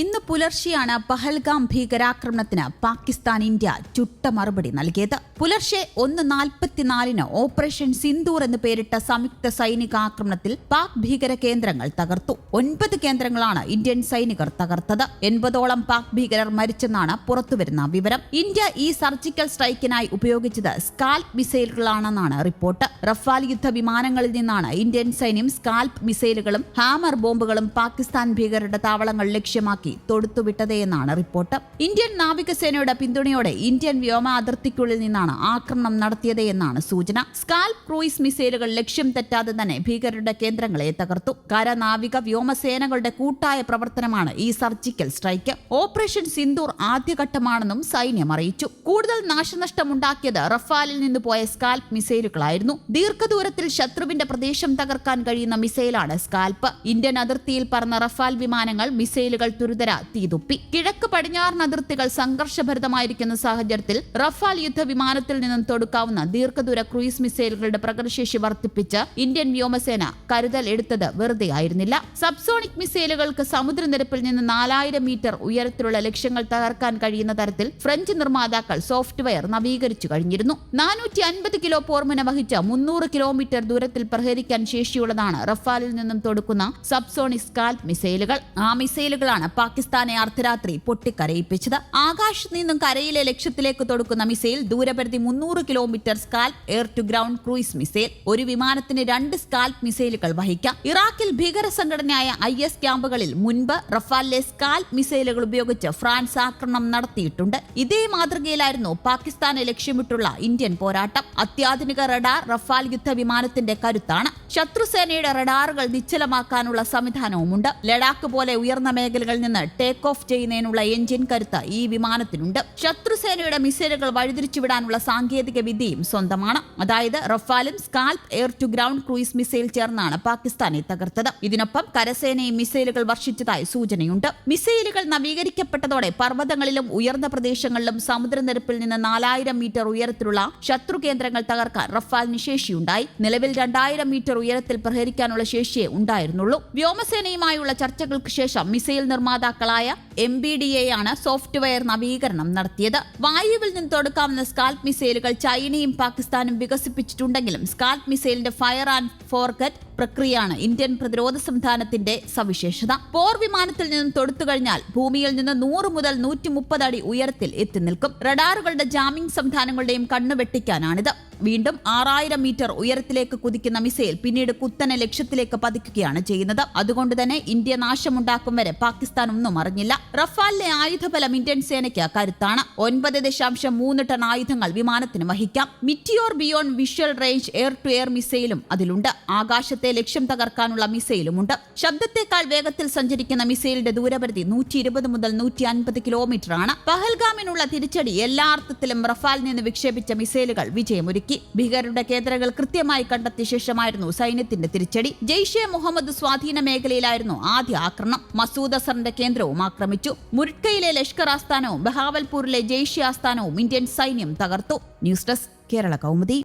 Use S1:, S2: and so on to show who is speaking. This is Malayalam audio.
S1: ഇന്ന് പുലർച്ചെയാണ് പഹൽഗാം ഭീകരാക്രമണത്തിന് പാകിസ്ഥാൻ ഇന്ത്യ ചുട്ട മറുപടി നൽകിയത്. പുലർച്ചെ ഒന്ന് നാൽപ്പത്തിനാലിന് ഓപ്പറേഷൻ സിന്ദൂർ എന്ന് പേരിട്ട സംയുക്ത സൈനിക ആക്രമണത്തിൽ പാക് ഭീകര കേന്ദ്രങ്ങൾ തകർത്തു. ഒൻപത് കേന്ദ്രങ്ങളാണ് ഇന്ത്യൻ സൈനികർ തകർത്തത്. എൺപതോളം പാക് ഭീകരർ മരിച്ചെന്നാണ് പുറത്തുവരുന്ന വിവരം. ഇന്ത്യ ഈ സർജിക്കൽ സ്ട്രൈക്കിനായി ഉപയോഗിച്ചത് സ്കാൽപ് മിസൈലുകളാണെന്നാണ് റിപ്പോർട്ട്. റഫാൽ യുദ്ധ വിമാനങ്ങളിൽ നിന്നാണ് ഇന്ത്യൻ സൈന്യം സ്കാൽപ് മിസൈലുകളും ഹാമർ ബോംബുകളും പാകിസ്ഥാൻ ഭീകരരുടെ താവളങ്ങൾ ലക്ഷ്യമാക്കി തൊടുത്തുവിട്ടതേയെന്നാണ് റിപ്പോർട്ട്. ഇന്ത്യൻ നാവികസേനയുടെ പിന്തുണയോടെ ഇന്ത്യൻ വ്യോമ അതിർത്തിക്കുള്ളിൽ നിന്നാണ് ആക്രമണം നടത്തിയതെന്നാണ് സൂചന. സ്കാൽപ് ക്രൂയിസ് മിസൈലുകൾ ലക്ഷ്യം തെറ്റാതെ തന്നെ ഭീകരരുടെ കേന്ദ്രങ്ങളെ തകർത്തു. കര നാവിക വ്യോമസേനകളുടെ കൂട്ടായ പ്രവർത്തനമാണ് ഈ സർജിക്കൽ സ്ട്രൈക്ക്. ഓപ്പറേഷൻ സിന്ദൂർ ആദ്യഘട്ടമാണെന്നും സൈന്യം അറിയിച്ചു. കൂടുതൽ നാശനഷ്ടമുണ്ടാക്കിയത് റഫാലിൽ നിന്ന് പോയ സ്കാൽപ് മിസൈലുകളായിരുന്നു. ദീർഘദൂരത്തിൽ ശത്രുവിന്റെ പ്രദേശം തകർക്കാൻ കഴിയുന്ന മിസൈലാണ് സ്കാൽപ് ഇന്ത്യൻ അതിർത്തിയിൽ പറന്ന റഫാൽ വിമാനങ്ങൾ മിസൈലുകൾ തുരുതര തീതുപ്പി. കിഴക്ക് പടിഞ്ഞാറൻ അതിർത്തികൾ സംഘർഷഭരിതമായിരിക്കുന്ന സാഹചര്യത്തിൽ റഫാൽ യുദ്ധവിമാനത്തിൽ നിന്നും തൊടുക്കാവുന്ന ദീർഘദൂര ക്രൂയിസ് മിസൈലുകളുടെ പ്രകടശേഷി വർദ്ധിപ്പിച്ച് ഇന്ത്യൻ വ്യോമസേന കരുതൽ എടുത്തത് വെറുതെ ആയിരുന്നില്ല. സബ്സോണിക് മിസൈലുകൾക്ക് സമുദ്രനിരപ്പിൽ നിന്ന് നാലായിരം മീറ്റർ ഉയരത്തിലുള്ള ലക്ഷ്യങ്ങൾ തകർക്കാൻ കഴിയുന്ന തരത്തിൽ ഫ്രഞ്ച് നിർമ്മാതാക്കൾ സോഫ്റ്റ്വെയർ നവീകരിച്ചു കഴിഞ്ഞിരുന്നു. നാനൂറ്റി അൻപത് കിലോ പോർമന വഹിച്ച മുന്നൂറ് കിലോമീറ്റർ ദൂരത്തിൽ പ്രഹരിക്കാൻ ശേഷിയുള്ളതാണ് റഫാലിൽ നിന്നും തൊടുക്കുന്ന സബ്സോണിക് സ്കാൽപ് മിസൈലുകൾ. ആ മിസൈലുകളാണ് പാകിസ്ഥാനെ അർദ്ധരാത്രി പൊട്ടിക്കരയിപ്പിച്ചത്. ആകാശത്ത് നിന്നും കരയിലെ ലക്ഷ്യത്തിലേക്ക് തൊടുക്കുന്ന മിസൈൽ ദൂരപരിധി മുന്നൂറ് kilometre SCALP air to ground cruise missile ഒരു വിമാനത്തിന് രണ്ട് സ്കാൽപ് മിസൈലുകൾ വഹിക്കാം. ഇറാഖിൽ ഭീകര സംഘടനയായ ഐ എസ് ക്യാമ്പുകളിൽ മുൻപ് റഫാലിലെ സ്കാൽപ് മിസൈലുകൾ ഉപയോഗിച്ച് ഫ്രാൻസ് ആക്രമണം നടത്തിയിട്ടുണ്ട്. ഇതേ മാതൃകയിലായിരുന്നു പാകിസ്ഥാനെ ലക്ഷ്യമിട്ടുള്ള ഇന്ത്യൻ പോരാട്ടം. അത്യാധുനിക റഡാർ റഫാൽ യുദ്ധ വിമാനത്തിന്റെ കരുത്താണ്. ശത്രുസേനയുടെ റഡാറുകൾ നിശ്ചലമാക്കാനുള്ള സംവിധാനവുമുണ്ട്. ലഡാക്ക് പോലെ ഉയർന്ന മേഖലകളിൽ നിന്ന് ടേക്ക് ഓഫ് ചെയ്യുന്നതിനുള്ള എഞ്ചിൻ കരുത്ത് ഈ വിമാനത്തിനുണ്ട്. ശത്രുസേനയുടെ മിസൈലുകൾ വഴിതിരിച്ചുവിടാനുള്ള സാങ്കേതിക വിദ്യയും സ്വന്തമാണ്. അതായത് റഫാലും SCALP air to ground cruise missile ചേർന്നാണ് പാകിസ്ഥാനെ തകർത്തത്. ഇതിനൊപ്പം കരസേനയും മിസൈലുകൾ വർഷിച്ചതായി സൂചനയുണ്ട്. മിസൈലുകൾ നവീകരിക്കപ്പെട്ടതോടെ പർവതങ്ങളിലും ഉയർന്ന പ്രദേശങ്ങളിലും സമുദ്രനിരപ്പിൽ നിന്ന് നാലായിരം മീറ്റർ ഉയരത്തിലുള്ള ശത്രു കേന്ദ്രങ്ങൾ തകർക്കാൻ റഫാലിന് ശേഷിയുണ്ടായി. നിലവിൽ രണ്ടായിരം മീറ്റർ ഉയരത്തിൽ പ്രഹരിക്കാനുള്ള ശേഷിയേ ഉണ്ടായിരുന്നുള്ളൂ. വ്യോമസേനയുമായുള്ള ചർച്ചകൾക്ക് ശേഷം മിസൈൽ നിർമ്മാതാക്കളായ എം ബി ഡി എ ആണ് സോഫ്റ്റ്വെയർ നവീകരണം നടത്തിയത്. വായുവിൽ നിന്ന് തൊടുക്കാവുന്ന സ്കാൽപ് മിസൈലുകൾ ചൈനയും പാകിസ്ഥാനും വികസിപ്പിച്ചിട്ടുണ്ടെങ്കിലും സ്കാൽപ് മിസൈലിന്റെ ഫയർ ആൻഡ് ഫോർഗറ്റ് പ്രക്രിയയാണ് ഇന്ത്യൻ പ്രതിരോധ സംവിധാനത്തിന്റെ സവിശേഷത. പോർ വിമാനത്തിൽ നിന്നും തൊടുത്തു കഴിഞ്ഞാൽ ഭൂമിയിൽ നിന്ന് നൂറ് മുതൽ നൂറ്റി മുപ്പത് അടി ഉയരത്തിൽ എത്തി നിൽക്കും. റഡാറുകളുടെ ജാമിംഗ് സംവിധാനങ്ങളുടെയും കണ്ണു വെട്ടിക്കാനാണിത്. വീണ്ടും ആറായിരം മീറ്റർ ഉയരത്തിലേക്ക് കുതിക്കുന്ന മിസൈൽ പിന്നീട് കുത്തനെ ലക്ഷ്യത്തിലേക്ക് പതിക്കുകയാണ് ചെയ്യുന്നത്. അതുകൊണ്ട് തന്നെ ഇന്ത്യ നാശമുണ്ടാക്കും വരെ പാകിസ്ഥാൻ ഒന്നും അറിഞ്ഞില്ല. റഫാലിലെ ആയുധബലം ഇന്ത്യൻ സേനയ്ക്ക് കരുത്താണ് ഒൻപത് ദശാംശം മൂന്ന് ടൺ ആയുധങ്ങൾ വിമാനത്തിന് വഹിക്കാം. Meteor beyond visual range air to air മിസൈലും അതിലുണ്ട്. ആകാശത്തെ ലക്ഷ്യം തകർക്കാനുള്ള മിസൈലുമുണ്ട്. ശബ്ദത്തെക്കാൾ വേഗത്തിൽ സഞ്ചരിക്കുന്ന മിസൈലിന്റെ ദൂരപരിധി നൂറ്റി ഇരുപത് മുതൽ നൂറ്റി അൻപത് കിലോമീറ്റർ ആണ് പഹൽഗാമിനുള്ള തിരിച്ചടി എല്ലാ അർത്ഥത്തിലും റഫാലിൽ നിന്ന് വിക്ഷേപിച്ച മിസൈലുകൾ വിജയമൊരുക്കി. ഭീകരരുടെ കേന്ദ്രങ്ങൾ കൃത്യമായി കണ്ടെത്തിയ ശേഷമായിരുന്നു സൈന്യത്തിന്റെ തിരിച്ചടി. ജെയ്ഷെ മുഹമ്മദ് സ്വാധീന മേഖലയിലായിരുന്നു ആദ്യ ആക്രമണം. മസൂദ് അസറിന്റെ കേന്ദ്രവും ആക്രമിച്ചു. മുരുക്കയിലെ ലഷ്കർ ആസ്ഥാനവും ബഹാവൽപൂരിലെ ജെയ്ഷെ ആസ്ഥാനവും ഇന്ത്യൻ സൈന്യം തകർത്തു. News desk Kerala Kaumudi.